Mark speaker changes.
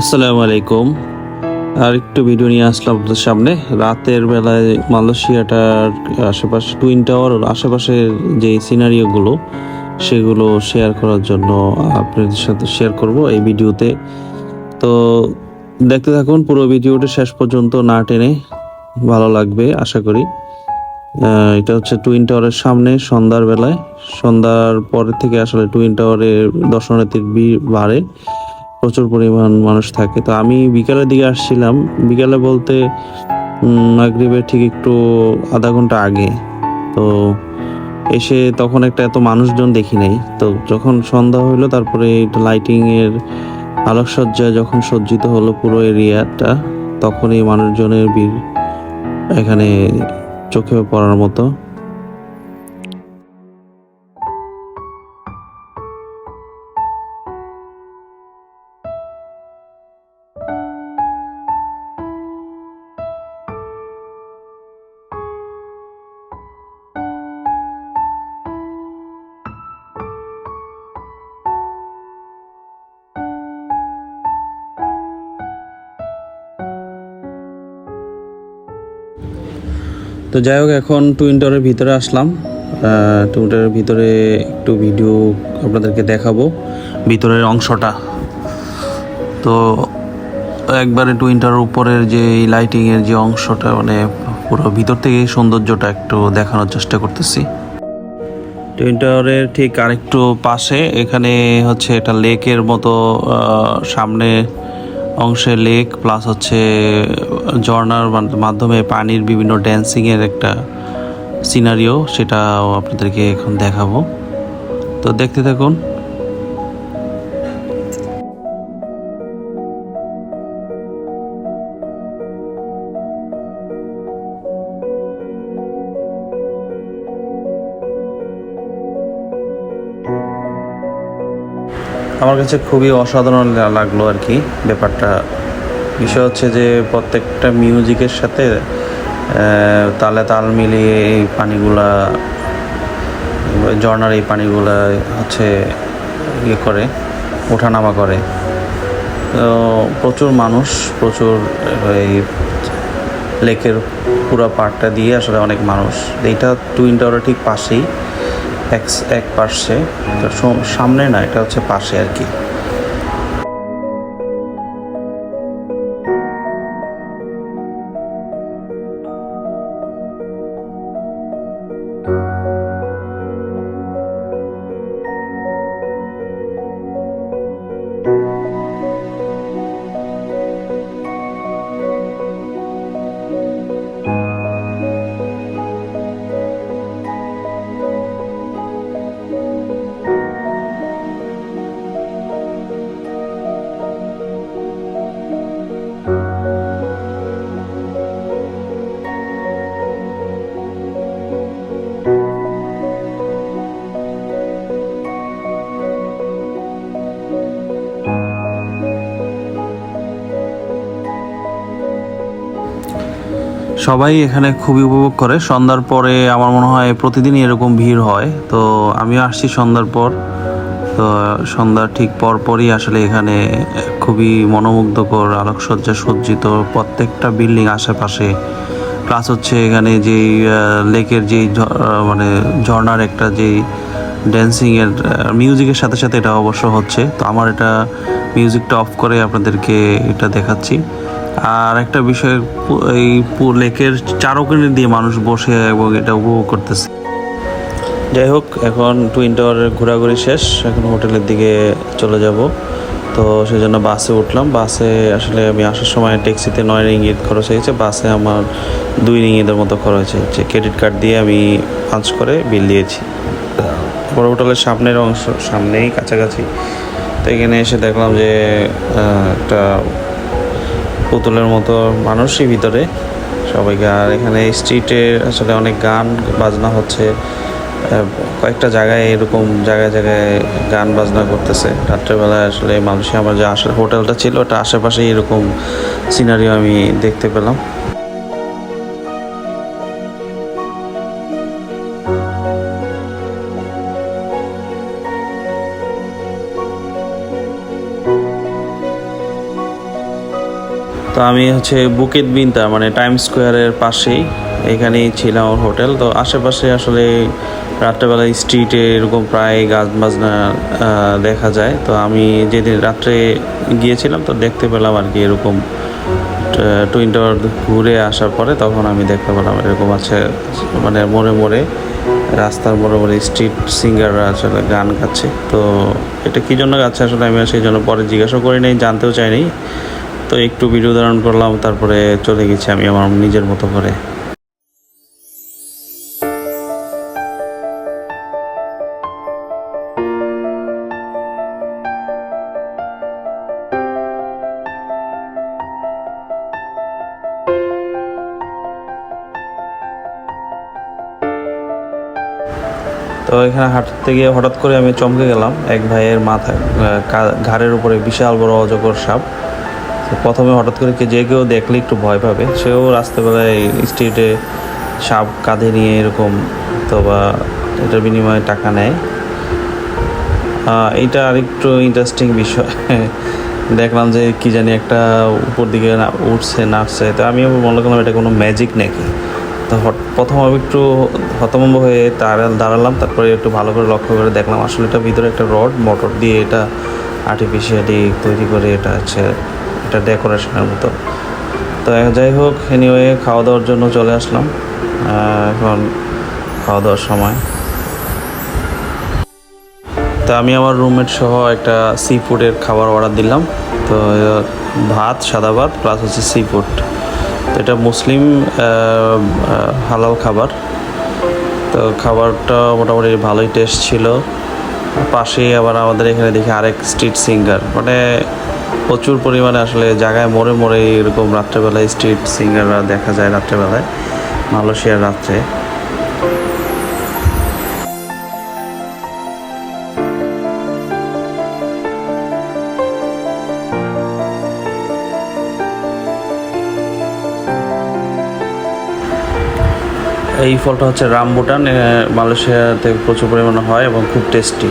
Speaker 1: আসসালামু আলাইকুম। আর একটু ভিডিও নিয়ে আসলাম আপনাদের সামনে। রাতের বেলায় মালয়েশিয়াটার আশেপাশে, টুইন টাওয়ার আশেপাশের যে সিনারিওগুলো সেগুলো শেয়ার করার জন্য আপনাদের সাথে শেয়ার করব এই ভিডিওতে। তো দেখতে থাকুন, পুরো ভিডিওটা শেষ পর্যন্ত না টেনে ভালো লাগবে, আশা করি। এটা হচ্ছে টুইন টাওয়ারের সামনে সন্ধ্যার বেলায়। সন্ধ্যার পরের থেকে আসলে টুইন টাওয়ারে দর্শনার্থীর ভিড় বাড়ে। প্রচুর পরিমাণ মানুষ থাকে। তো আমি বিকালের দিকে আসছিলাম। বিকালে বলতে মাগরিবের ঠিক একটু আধা ঘণ্টা আগে। তো এসে তখন একটা এত মানুষজন দেখি নাই। তো যখন সন্ধ্যা হইল, তারপরে লাইটিং এর আলোকসজ্জায় যখন সজ্জিত হলো পুরো এরিয়াটা তখন এই মানুষজনের ভিড় এখানে চোখে পড়ার মতো। তো যাই হোক, এখন টুইন টাওয়ারের ভিতরে আসলাম। টুইন টাওয়ারের ভিতরে একটু ভিডিও আপনাদেরকে দেখাবো ভিতরের অংশটা। তো একবারে টুইন টাওয়ারের উপরের যে লাইটিংয়ের যে অংশটা মানে পুরো ভিতর থেকে সৌন্দর্যটা একটু দেখানোর চেষ্টা করতেছি। টুইন টাওয়ারের ঠিক আরেকটু পাশে, এখানে হচ্ছে এটা লেকের মতো সামনে অংশে লেক প্লাস হচ্ছে ঝর্নার মাধ্যমে পানির বিভিন্ন ড্যান্সিংয়ের একটা সিনারিও সেটাও আপনাদেরকে এখন দেখাবো। তো দেখতে থাকুন। আমার কাছে খুবই অসাধারণ লাগল আর কি ব্যাপারটা। বিষয় হচ্ছে যে প্রত্যেকটা মিউজিকের সাথে তালে তাল মিলিয়ে এই পানিগুলা ঝর্নার এই পানিগুলা হচ্ছে ইয়ে করে, ওঠানামা করে। তো প্রচুর মানুষ, প্রচুর, এই লেকের পুরো পার্কটা দিয়ে আসলে অনেক মানুষ। এইটা টুইন টাওয়ারের ঠিক পাশেই। এক এক পাশে সামনে না এটা হচ্ছে পাশে আর কি। সবাই এখানে খুবই উপভোগ করে। সন্ধ্যার পরে আমার মনে হয় প্রতিদিনই এরকম ভিড় হয়। তো আমিও আসছি সন্ধ্যার পর। তো সন্ধ্যার ঠিক পর পরই আসলে এখানে খুবই মনোমুগ্ধকর, আলোকসজ্জা সজ্জিত প্রত্যেকটা বিল্ডিং আশেপাশে। প্লাস হচ্ছে এখানে যেই লেকের যেই মানে ঝর্ণার একটা যেই ড্যান্সিং এর মিউজিকের সাথে সাথে এটা অবশ্য হচ্ছে। তো আমার এটা মিউজিকটা অফ করে আপনাদেরকে এটা দেখাচ্ছি। আর একটা বিষয়, এই লেকের চারোখানে দিয়ে মানুষ বসে এবং এটা উপভোগ করতেছে। যাই হোক, এখন টুইন টাওয়ারের ঘোরাঘুরি শেষ। এখন হোটেলের দিকে চলে যাব। তো সেই জন্য বাসে উঠলাম। বাসে আসলে আমি আসার সময় ট্যাক্সিতে নয় রিঙ্গিত খরচ হয়েছে। বাসে আমার দুই রিঙ্গিতের মতো খরচ হয়েছে। ক্রেডিট কার্ড দিয়ে আমি পাঁচ করে বিল দিয়েছি। বড় হোটেলের সামনের অংশ, সামনেই কাছাকাছি। তো এখানে এসে দেখলাম যে একটা পুতুলের মতো মানুষই ভিতরে। সবাইকে আর এখানে স্ট্রিটে আসলে অনেক গান বাজনা হচ্ছে। কয়েকটা জায়গায় এরকম জায়গায় জায়গায় গান বাজনা করতেছে। রাত্রেবেলায় আসলে মানুষই, আমার যে আসলে হোটেলটা ছিল, ওটা আশেপাশে এরকম সিনারিও আমি দেখতে পেলাম। তো আমি হচ্ছে বুকেট বিনতা মানে টাইম স্কোয়ারের পাশেই। এখানেই ছিলাম আমার হোটেল। তো আশেপাশে আসলে রাত্রেবেলা স্ট্রিটে এরকম প্রায় গাছ বাজনা দেখা যায়। তো আমি যেদিন রাত্রে গিয়েছিলাম, তো দেখতে পেলাম আর কি এরকম টুইন টাওয়ার ঘুরে আসার পরে তখন আমি দেখতে পেলাম এরকম আছে মানে মোড়ে মোড়ে, রাস্তার মোড়ে মোড়ে স্ট্রিট সিঙ্গাররা আসলে গান গাচ্ছে। তো এটা কী জন্য গাচ্ছে আসলে আমি সেই জন্য পরে জিজ্ঞাসা করি নাই, জানতেও চাইনি তো একটু ভিডিও ধারণ করলাম, তারপরে চলে গেছি আমি আমার নিজের মতো করে। তো এখানে হাঁটতে গিয়ে হঠাৎ করে আমি চমকে গেলাম, এক ভাইয়ের মাথা ঘাড়ের উপরে বিশাল বড় অজগর সাপ। প্রথমে হঠাৎ করে কে যে কেউ দেখলে একটু ভয় পাবে। সেও রাস্তাবেলায় স্ট্রিটে সাপ কাঁধে নিয়ে এরকম তো বা এটার বিনিময়ে টাকা নেয়। এইটা আরেকটু ইন্টারেস্টিং বিষয়। দেখলাম যে কি জানি একটা উপর দিকে উঠছে, নাচছে। তো আমি মনে করলাম এটা কোনো ম্যাজিক নাকি। তো প্রথম আমি একটু হতভম্ব হয়ে দাঁড়া- দাঁড়ালাম। তারপরে একটু ভালো করে লক্ষ্য করে দেখলাম আসলে এটা ভিতরে একটা রড। মোটর দিয়ে এটা আর্টিফিশিয়ালি তৈরি করে এটা হচ্ছে এটা ডেকোরেশনের মতো। তো যাই হোক এনিওয়ে খাওয়া দাওয়ার জন্য চলে আসলাম। এখন খাওয়া দাওয়ার সময়। তো আমি আমার রুমমেট সহ একটা সি ফুডের খাবার অর্ডার দিলাম। তো ভাত, সাদা ভাত প্লাস হচ্ছে সি ফুড তো এটা মুসলিম হালাল খাবার। তো খাবারটা মোটামুটি ভালোই টেস্ট ছিল। পাশেই আবার আমাদের এখানে দেখি আরেক স্ট্রিট সিঙ্গার মানে প্রচুর পরিমাণে আসলে জায়গায় মোড়ে মোড়ে এরকম রাত্রেবেলায় স্ট্রিট সিঙ্গাররা দেখা যায় রাত্রেবেলায়, মালয়েশিয়ার রাত্রে। এই ফলটা হচ্ছে রামবুটান মালয়েশিয়াতে প্রচুর পরিমাণে হয় এবং খুব টেস্টি